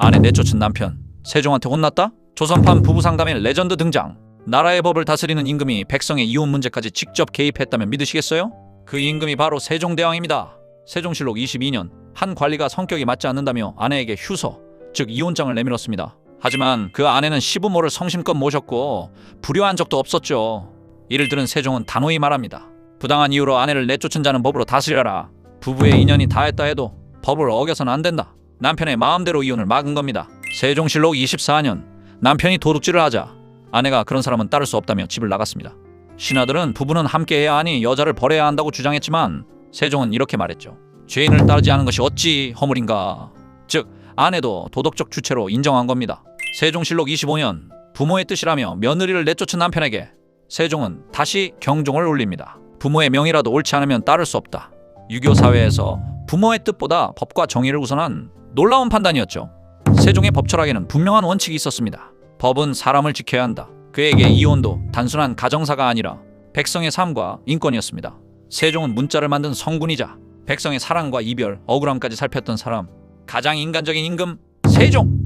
아내 내쫓은 남편 세종한테 혼났다? 조선판 부부상담의 레전드 등장 나라의 법을 다스리는 임금이 백성의 이혼 문제까지 직접 개입했다면 믿으시겠어요? 그 임금이 바로 세종대왕입니다 세종실록 22년 한 관리가 성격이 맞지 않는다며 아내에게 휴서 즉 이혼장을 내밀었습니다 하지만 그 아내는 시부모를 성심껏 모셨고 불효한 적도 없었죠 이를 들은 세종은 단호히 말합니다 부당한 이유로 아내를 내쫓은 자는 법으로 다스려라 부부의 인연이 다했다 해도 법을 어겨서는 안 된다. 남편의 마음대로 이혼을 막은 겁니다. 세종실록 24년 남편이 도둑질을 하자 아내가 그런 사람은 따를 수 없다며 집을 나갔습니다. 신하들은 부부는 함께해야 하니 여자를 버려야 한다고 주장했지만 세종은 이렇게 말했죠. 죄인을 따르지 않은 것이 어찌 허물인가. 즉 아내도 도덕적 주체로 인정한 겁니다. 세종실록 25년 부모의 뜻이라며 며느리를 내쫓은 남편에게 세종은 다시 경종을 울립니다. 부모의 명이라도 옳지 않으면 따를 수 없다. 유교 사회에서 부모의 뜻보다 법과 정의를 우선한 놀라운 판단이었죠. 세종의 법철학에는 분명한 원칙이 있었습니다. 법은 사람을 지켜야 한다. 그에게 이혼도 단순한 가정사가 아니라 백성의 삶과 인권이었습니다. 세종은 문자를 만든 성군이자 백성의 사랑과 이별, 억울함까지 살폈던 사람, 가장 인간적인 임금 세종.